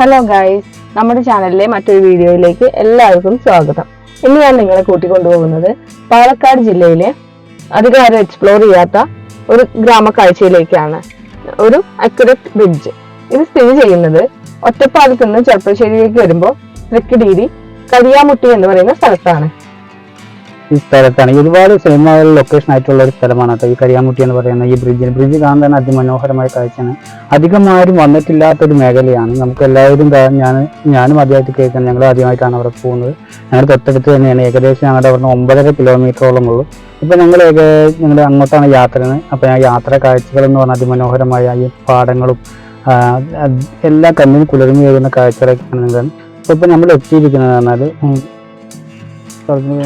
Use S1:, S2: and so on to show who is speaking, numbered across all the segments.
S1: Hello guys നമ്മുടെ ചാനലിലെ മറ്റൊരു വീഡിയോയിലേക്ക് എല്ലാവർക്കും സ്വാഗതം. ഇന്ന് ഞാൻ നിങ്ങളെ കൂട്ടിക്കൊണ്ടുപോകുന്നത് പാലക്കാട് ജില്ലയിലെ അധികാരം എക്സ്പ്ലോർ ചെയ്യാത്ത ഒരു ഗ്രാമക്കാഴ്ചയിലേക്കാണ്. ഒരു അക്യുറേറ്റ് ബ്രിഡ്ജ് ഇത് സ്ഥിതി ചെയ്യുന്നത് ഒറ്റപ്പാലത്ത് നിന്ന് ചെറുപ്പശ്ശേരിയിലേക്ക് വരുമ്പോൾ തൃക്കിടീരി കരിയാമുട്ടി എന്ന് പറയുന്ന സ്ഥലത്താണ്.
S2: ഈ സ്ഥലത്താണ്. ഒരുപാട് സിനിമകൾ ലൊക്കേഷൻ ആയിട്ടുള്ള ഒരു സ്ഥലമാണ് ഈ കരിയാമുട്ടി എന്ന് പറയുന്ന ഈ ബ്രിഡ്ജ് ബ്രിഡ്ജ് കാണാൻ തന്നെ അതിമനോഹരമായ കാഴ്ചയാണ്. അധികം ആരും വന്നിട്ടില്ലാത്ത ഒരു മേഖലയാണ്. നമുക്ക് എല്ലാവരും ഞാൻ ഞാനും ആദ്യമായിട്ട് കേൾക്കുന്നത് ഞങ്ങൾ ആദ്യമായിട്ടാണ് അവിടെ പോകുന്നത്. ഞങ്ങൾ തൊട്ടടുത്ത് തന്നെയാണ്. ഏകദേശം ഞങ്ങളുടെ അവിടെ ഒമ്പതര കിലോമീറ്ററോളം ഉള്ളൂ. ഇപ്പൊ ഞങ്ങൾ ഏക ഞങ്ങൾ അങ്ങോട്ടാണ് യാത്ര അപ്പൊ ആ യാത്ര കാഴ്ചകൾ എന്ന് പറഞ്ഞാൽ അതിമനോഹരമായ ഈ പാടങ്ങളും എല്ലാ കണ്ണിനും കുളിർമി വരുന്ന കാഴ്ചകളൊക്കെയാണ് നിങ്ങൾ അപ്പൊ ഇപ്പൊ നമ്മൾ എത്തിയിരിക്കുന്നത് പറഞ്ഞാൽ പറഞ്ഞു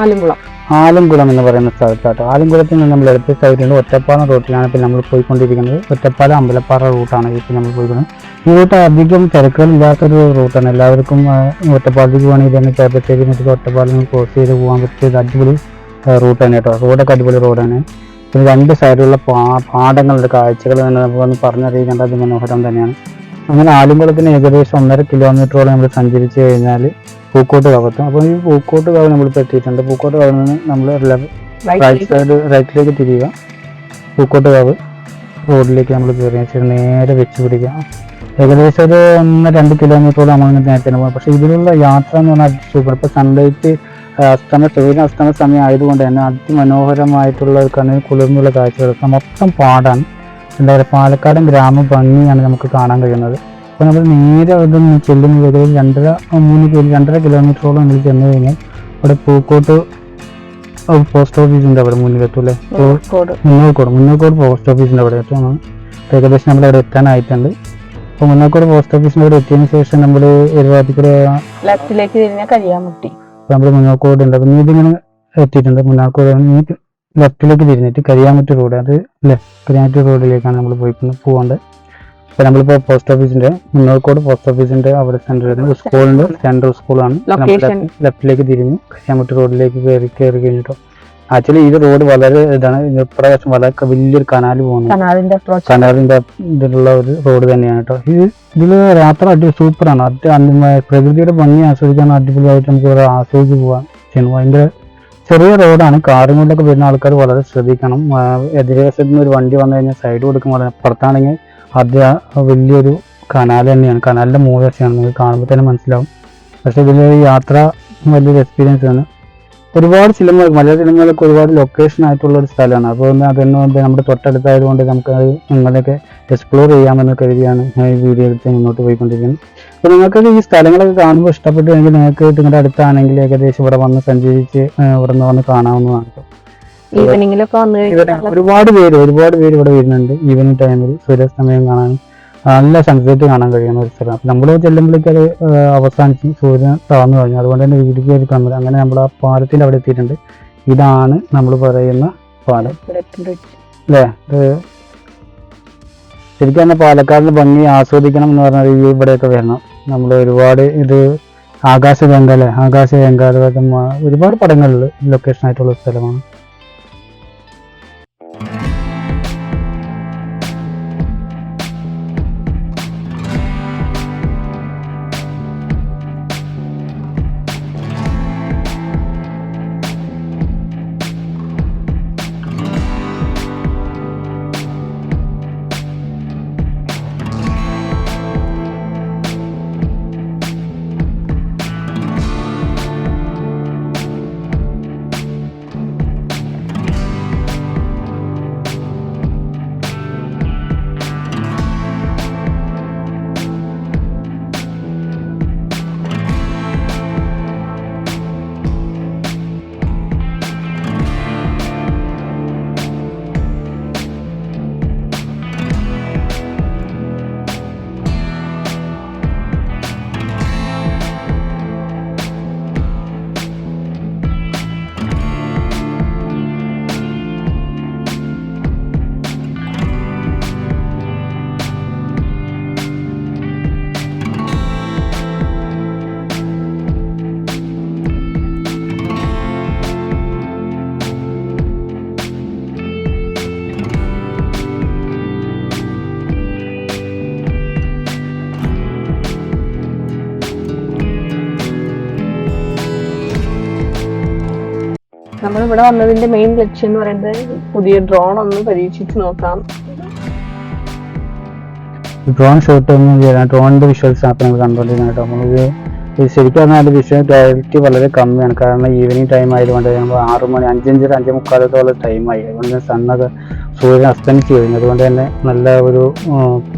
S1: ആലുംകുളം.
S2: ആലുംകുളം എന്ന് പറയുന്ന സ്ഥലത്താട്ടോ. ആലുംകുളത്തിൽ നിന്ന് നമ്മൾ എടുത്ത സൈഡിൽ ഒറ്റപ്പാലം റൂട്ടിലാണ് ഇപ്പോൾ നമ്മൾ പോയിക്കൊണ്ടിരിക്കുന്നത്. ഒറ്റപ്പാലം അമ്പലപ്പാറ റൂട്ടാണ് ഇപ്പോൾ നമ്മൾ പോയിക്കുന്നത്. ഈ റൂട്ട് അധികം തിരക്കുകളില്ലാത്തൊരു റൂട്ടാണ് എല്ലാവർക്കും ഒറ്റപ്പാലത്തേക്ക് വേണമെങ്കിൽ തന്നെ കേരളത്തേക്ക് നിന്നിട്ട് ഒറ്റപ്പാലം ക്രോസ് ചെയ്ത് പോകാൻ പറ്റിയ ഒരു അടിപൊളി റൂട്ട് തന്നെ കേട്ടോ. റോഡൊക്കെ അടിപൊളി റോഡാണ് പിന്നെ രണ്ട് സൈഡിലുള്ള പാടങ്ങളുടെ കാഴ്ചകൾ തന്നെ നമുക്കൊന്ന് പറഞ്ഞറിയിക്കേണ്ട അതിമനോഹരം തന്നെയാണ്. അങ്ങനെ ആലുംകുളത്തിന് ഏകദേശം ഒന്നര കിലോമീറ്ററോളം നമ്മൾ സഞ്ചരിച്ച് കഴിഞ്ഞാൽ പൂക്കോട്ട് കവത്തും അപ്പോൾ ഈ പൂക്കോട്ട് കവ നമ്മളിപ്പോൾ എത്തിയിട്ടുണ്ട്. പൂക്കോട്ട് കവ നിന്ന് നമ്മൾ റൈറ്റ് സൈഡ് റൈറ്റിലേക്ക് തിരിയുക. പൂക്കോട്ട് കവ് റോഡിലേക്ക് നമ്മൾ കയറി നേരെ വെച്ച് പിടിക്കുക. ഏകദേശം ഒരു ഒന്ന് രണ്ട് കിലോമീറ്ററോളം നമ്മൾ നേരത്തെ പോകാം. പക്ഷേ ഇതിലുള്ള യാത്ര എന്ന് പറഞ്ഞാൽ സൂപ്പർ ഇപ്പോൾ സൺലൈറ്റ് അസ്തമ സൂര്യൻ അസ്തമ സമയം ആയതുകൊണ്ട് തന്നെ അതിമനോഹരമായിട്ടുള്ള കണ്ണിന് കുളിർന്നുള്ള കാഴ്ചകൾ. മൊത്തം പാടാണ്. എന്താ പറയുക പാലക്കാടൻ ഗ്രാമ ഭംഗിയാണ് നമുക്ക് കാണാൻ കഴിയുന്നത്. അപ്പോൾ നമ്മൾ നേരെ അവിടെ നിന്ന് ചെല്ലുന്ന ഏകദേശം രണ്ടര മൂന്ന് കിലോ രണ്ടര കിലോമീറ്ററോളം നമ്മൾ ചെന്ന് കഴിഞ്ഞാൽ അവിടെ പൂക്കോട്ട് പോസ്റ്റ് ഓഫീസ് ഉണ്ട് അവിടെ മുന്നിലെത്തൂല്ലേ
S1: കോട്
S2: മുന്നോക്കോട്. മുന്നോക്കോട് പോസ്റ്റ് ഓഫീസ് ഉണ്ട് അവിടെ. എത്തും ഏകദേശം നമ്മൾ അവിടെ എത്താനായിട്ടുണ്ട് അപ്പോൾ മുന്നോക്കോട് പോസ്റ്റ് ഓഫീസിന്റെ അവിടെ എത്തിയതിന് ശേഷം നമ്മൾ ഒരുപാടിക്കൂടെ
S1: ലെഫ്റ്റിലേക്ക് തിരിഞ്ഞ കരിയാമുട്ടി
S2: നമ്മൾ മുന്നോക്കോട് ഉണ്ട്. അപ്പം നീ ഇതിങ്ങനെ എത്തിയിട്ടുണ്ട് മുന്നോക്കോട്. നീ ലെഫ്റ്റിലേക്ക് തിരിഞ്ഞിട്ട് കരിയാമറ്റ് റോഡ് അത് ലെഫ്റ്റ് കരിയാമറ്റ് റോഡിലേക്കാണ് നമ്മൾ പോയി പോകേണ്ടത് അപ്പോൾ നമ്മളിപ്പോൾ പോസ്റ്റ് ഓഫീസിന്റെ മുന്നോക്കോട് പോസ്റ്റ് ഓഫീസിന്റെ അവിടെ സെന്റർ ആയിരുന്നു സ്കൂളുണ്ട് സെൻട്രൽ സ്കൂളാണ്. ലെഫ്റ്റിലേക്ക് തിരിഞ്ഞു കരിയാമറ്റ് റോഡിലേക്ക് കയറി കയറി കഴിഞ്ഞിട്ടോ. ആക്ച്വലി ഈ റോഡ് വളരെ ഇതാണ് ഇപ്രാവശ്യം വളരെ വലിയൊരു കനാൽ പോകുന്നു
S1: കനാലിന്റെ
S2: ഇതിലുള്ള ഒരു റോഡ് തന്നെയാണ് കേട്ടോ. ഇത് ഇതിൽ യാത്ര അടി സൂപ്പറാണ് അത് പ്രകൃതിയുടെ ഭംഗി ആസ്വദിക്കാൻ അടിപൊളിയായിട്ട് നമുക്ക് ആസ്വദിച്ച് പോവാൻ ചെയ്യണം ഭയങ്കര ചെറിയ റോഡാണ്. കാറുകളിലൊക്കെ വരുന്ന ആൾക്കാർ വളരെ ശ്രദ്ധിക്കണം. എതിർവശത്ത് നിന്ന് ഒരു വണ്ടി വന്നു കഴിഞ്ഞാൽ സൈഡ് കൊടുക്കുമ്പോൾ പുറത്താണെങ്കിൽ അത് വലിയൊരു കനാൽ തന്നെയാണ്. കനാലിന്റെ മൂവേഴ്സാണ് നിങ്ങൾക്ക് കാണുമ്പോൾ തന്നെ മനസ്സിലാവും. പക്ഷേ ഇതിൽ യാത്ര വലിയൊരു എക്സ്പീരിയൻസ് ആണ്. ഒരുപാട് സിനിമകൾ മലയാള സിനിമകളൊക്കെ ഒരുപാട് ലൊക്കേഷൻ ആയിട്ടുള്ള ഒരു സ്ഥലമാണ്. അപ്പോൾ പിന്നെ അതിനോട് നമ്മുടെ തൊട്ടടുത്തായതുകൊണ്ട് നമുക്ക് അത് നിങ്ങളൊക്കെ എക്സ്പ്ലോർ ചെയ്യാമെന്ന് കരുതിയാണ് ഞാൻ ഈ വീഡിയോ എടുത്ത് മുന്നോട്ട് പോയിക്കൊണ്ടിരിക്കുന്നത്. അപ്പോൾ നിങ്ങൾക്ക് ഈ സ്ഥലങ്ങളൊക്കെ കാണുമ്പോൾ ഇഷ്ടപ്പെട്ടുവെങ്കിൽ നിങ്ങൾക്ക് നിങ്ങളുടെ അടുത്താണെങ്കിൽ ഏകദേശം ഇവിടെ വന്ന് സഞ്ചരിച്ച് ഇവിടെ നിന്ന് വന്ന് കാണാവുന്നതാണ്.
S1: ഈവനിങ്ങിലൊക്കെ വന്നു
S2: ഒരുപാട് പേര് ഒരുപാട് പേര് ഇവിടെ വരുന്നുണ്ട്. ഈവനിങ് ടൈമിൽ സൂര്യാസ്തമയം കാണാനും നല്ല സൺസെറ്റ് കാണാൻ കഴിയുന്ന ഒരു സ്ഥലം. നമ്മൾ ചെല്ലുമ്പോഴേക്ക് അത് ആ, അവസാനിച്ച് സൂര്യൻ താഴ്ന്നു കഴിഞ്ഞു. അതുകൊണ്ട് തന്നെ വീട്ടിലേക്ക് കയറി കാണുന്നത് അങ്ങനെ നമ്മൾ ആ പാലത്തിൽ അവിടെ എത്തിയിട്ടുണ്ട്. ഇതാണ് നമ്മൾ പറയുന്ന പാലം. അല്ലേ? ഇത് ശരിക്കും തന്നെ പാലക്കാടിന് ഭംഗി ആസ്വദിക്കണം എന്ന് പറഞ്ഞാൽ ഈ ഇവിടെയൊക്കെ വരണം. നമ്മൾ ഒരുപാട് ഇത് ആകാശഗംഗ അല്ലേ? ആകാശഗംഗ അതുപോലെ ഒരുപാട് പടങ്ങളിൽ ലൊക്കേഷൻ ആയിട്ടുള്ള സ്ഥലമാണ്.
S1: നമ്മൾ ഇവിടെ വന്നതിന്റെ മെയിൻ ലക്ഷ്യം എന്ന് പറയുന്നത് പുതിയ ഡ്രോൺ ഒന്ന് പരീക്ഷിച്ച് നോക്കാം.
S2: ഡ്രോൺ ഷോട്ട് ഒന്നും ഡ്രോണിന്റെ വിഷ്വൽസ് ആണ് നമ്മൾ ഇത് ശരിക്കും പറഞ്ഞാൽ വിഷ്വൽ ക്ലാരിറ്റി വളരെ കമ്മിയാണ്. കാരണം ഈവനിങ് ടൈം ആയതുകൊണ്ട് നമ്മൾ ആറ് മണി അഞ്ചഞ്ചര അഞ്ച് മുക്കാലത്തോളം ടൈമായി അതുകൊണ്ട് തന്നെ സണ്ണൊക്കെ സൂര്യൻ അസ്തമിച്ച് കഴിഞ്ഞു അതുകൊണ്ട് തന്നെ നല്ല ഒരു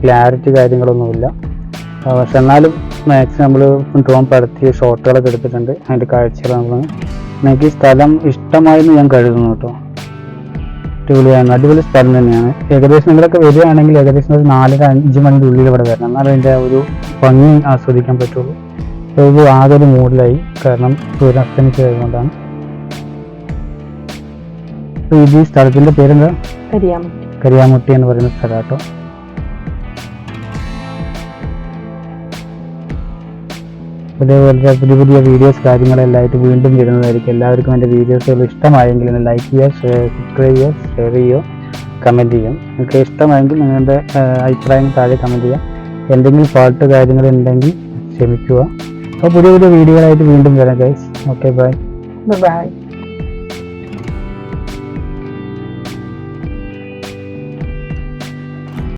S2: ക്ലാരിറ്റി കാര്യങ്ങളൊന്നുമില്ല പക്ഷെ എന്നാലും മാക്സിമം നമ്മൾ ഡ്രോൺ പടത്തിയ ഷോട്ടുകളൊക്കെ എടുത്തിട്ടുണ്ട്. അതിന്റെ കാഴ്ചകൾ നമ്മൾ എനിക്ക് ഈ സ്ഥലം ഇഷ്ടമായെന്ന് ഞാൻ കരുതുന്നു കേട്ടോ. അടിപൊളിയാണ് അടിപൊളി സ്ഥലം തന്നെയാണ്. ഏകദേശം നിങ്ങളൊക്കെ വരികയാണെങ്കിൽ ഏകദേശം ഒരു നാലര അഞ്ച് മണിന്റെ ഉള്ളിൽ ഇവിടെ വരണം. എന്നാലും അതിന്റെ ഒരു ഭംഗി ആസ്വദിക്കാൻ പറ്റുള്ളൂ. ഇത് ആകെ ഒരു മൂഡിലായി കാരണം സൂര്യൻ അസ്തമിച്ച് കഴിഞ്ഞുകൊണ്ടാണ് ഈ സ്ഥലത്തിന്റെ പേരെന്താ? കരിയാമുട്ടി എന്ന് പറയുന്ന സ്ഥലം കേട്ടോ. ഇതേപോലത്തെ പുതിയ പുതിയ വീഡിയോസ് കാര്യങ്ങളെല്ലാമായിട്ട് വീണ്ടും വരുന്നതായിരിക്കും. എല്ലാവർക്കും എന്റെ വീഡിയോസുകൾ ഇഷ്ടമായെങ്കിൽ ലൈക്ക് ചെയ്യുക സബ്സ്ക്രൈബ് ചെയ്യുക ഷെയർ ചെയ്യുക കമന്റ് ചെയ്യും നിങ്ങൾക്ക് ഇഷ്ടമായെങ്കിൽ നിങ്ങളുടെ അഭിപ്രായം താഴെ കമന്റ് ചെയ്യുക. എന്തെങ്കിലും പാട്ട് കാര്യങ്ങൾ ഉണ്ടെങ്കിൽ ക്ഷമിക്കുക. അപ്പോൾ പുതിയ പുതിയ വീഡിയോകളായിട്ട് വീണ്ടും വരാം ഗൈസ് ഓക്കെ ബൈ
S1: ബൈ